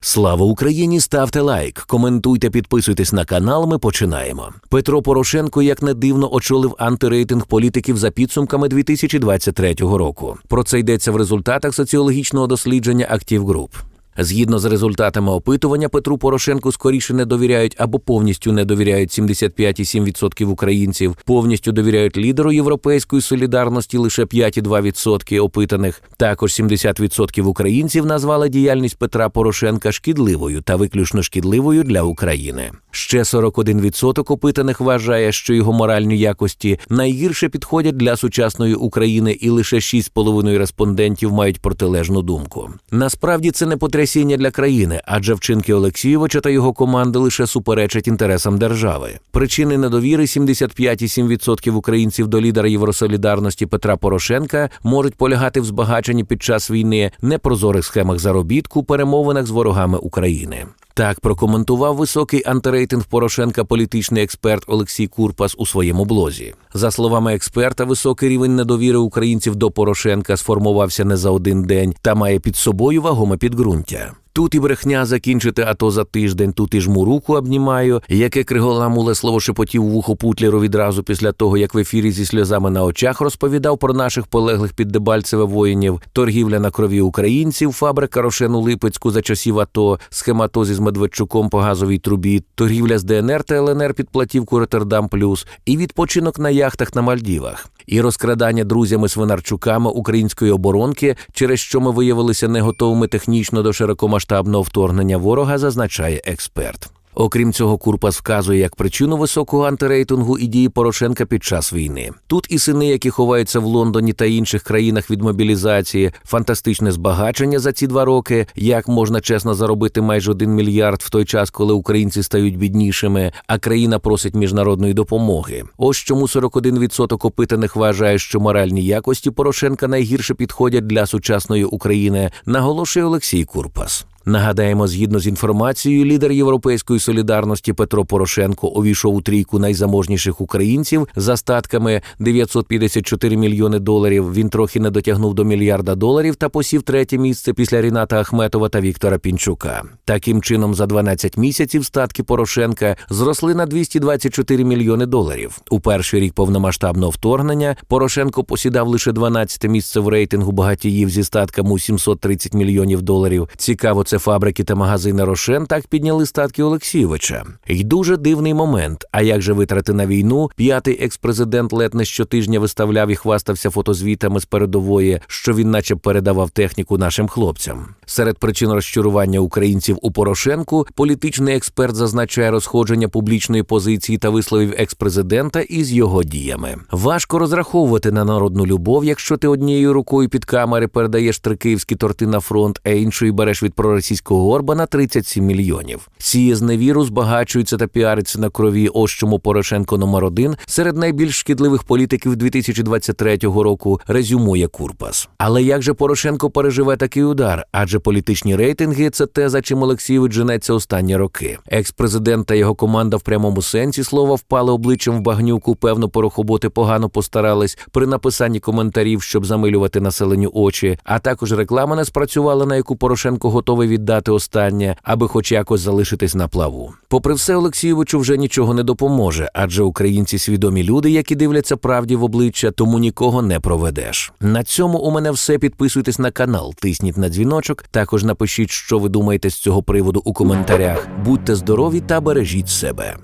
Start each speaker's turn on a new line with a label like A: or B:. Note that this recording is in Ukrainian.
A: Слава Україні! Ставте лайк, коментуйте, підписуйтесь на канал. Ми починаємо. Петро Порошенко, як не дивно, очолив антирейтинг політиків за підсумками 2023 року. Про це йдеться в результатах соціологічного дослідження Актів Груп. Згідно з результатами опитування, Петру Порошенку скоріше не довіряють або повністю не довіряють 75,7% українців, повністю довіряють лідеру європейської солідарності лише 5,2% опитаних. Також 70% українців назвали діяльність Петра Порошенка шкідливою та виключно шкідливою для України. Ще 41% опитаних вважає, що його моральні якості найгірше підходять для сучасної України, і лише 6,5% респондентів мають протилежну думку. Насправді це не потрясіння для країни, адже вчинки Олексійовича та його команди лише суперечать інтересам держави. Причини недовіри 75,7% українців до лідера Євросолідарності Петра Порошенка можуть полягати в збагаченні під час війни, непрозорих схемах заробітку, перемовинах з ворогами України. Так прокоментував високий антирейтинг Порошенка політичний експерт Олексій Курпас у своєму блозі. За словами експерта, високий рівень недовіри українців до Порошенка сформувався не за один день та має під собою вагоме підґрунтя. Тут і брехня закінчити АТО за тиждень, тут і жму руку обнімаю, яке криголамуле слово шепотів в ухо Путлеру відразу після того, як в ефірі зі сльозами на очах розповідав про наших полеглих під Дебальцеве воїнів, торгівля на крові українців, фабрика Рошену Липецьку за часів АТО, схематозі з Медведчуком по газовій трубі, торгівля з ДНР та ЛНР під платівку Роттердам Плюс і відпочинок на яхтах на Мальдівах. І розкрадання друзями Свинарчуками української оборонки, через що ми виявилися не готовими технічно до широкомасштабного вторгнення ворога, зазначає експерт. Окрім цього, Курпас вказує як причину високого антирейтингу і дії Порошенка під час війни. Тут і сини, які ховаються в Лондоні та інших країнах від мобілізації, фантастичне збагачення за ці два роки, як можна чесно заробити майже один мільярд в той час, коли українці стають біднішими, а країна просить міжнародної допомоги. Ось чому 41% опитаних вважає, що моральні якості Порошенка найгірше підходять для сучасної України, наголошує Олексій Курпас. Нагадаємо, згідно з інформацією, лідер Європейської солідарності Петро Порошенко увійшов у трійку найзаможніших українців за статками 954 мільйони доларів. Він трохи не дотягнув до мільярда доларів та посів третє місце після Ріната Ахметова та Віктора Пінчука. Таким чином, за 12 місяців статки Порошенка зросли на 224 мільйони доларів. У перший рік повномасштабного вторгнення Порошенко посідав лише 12 місце в рейтингу багатіїв зі статками у 730 мільйонів доларів. Цікаво, це фабрики та магазини Рошен так підняли статки Олексійовича. І дуже дивний момент. А як же витрати на війну? П'ятий експрезидент ледь не щотижня виставляв і хвастався фотозвітами з передової, що він, наче, передавав техніку нашим хлопцям. Серед причин розчарування українців у Порошенку політичний експерт зазначає розходження публічної позиції та висловів експрезидента із його діями. Важко розраховувати на народну любов, якщо ти однією рукою під камери передаєш три київські торти на фронт, а іншою береш від проросійського Орбана 37 мільйонів. Сіє зневіру, збагачується та піариться на крові. Ось чому Порошенко номер один серед найбільш шкідливих політиків 2023 року резюмує Курпас. Але як же Порошенко переживе такий удар? Адже політичні рейтинги це те, за чим Олексійович женеться останні роки. Екс-президент та його команда в прямому сенсі слова впали обличчям в багнюку. Певно, порохоботи погано постарались при написанні коментарів, щоб замилювати населенню очі. А також реклама не спрацювала, на яку Порошенко готовий віддати останнє, аби хоч якось залишитись на плаву. Попри все, Олексійовичу вже нічого не допоможе, адже українці свідомі люди, які дивляться правді в обличчя, тому нікого не проведеш. На цьому у мене все. Підписуйтесь на канал, тисніть на дзвіночок. Також напишіть, що ви думаєте з цього приводу у коментарях. Будьте здорові та бережіть себе.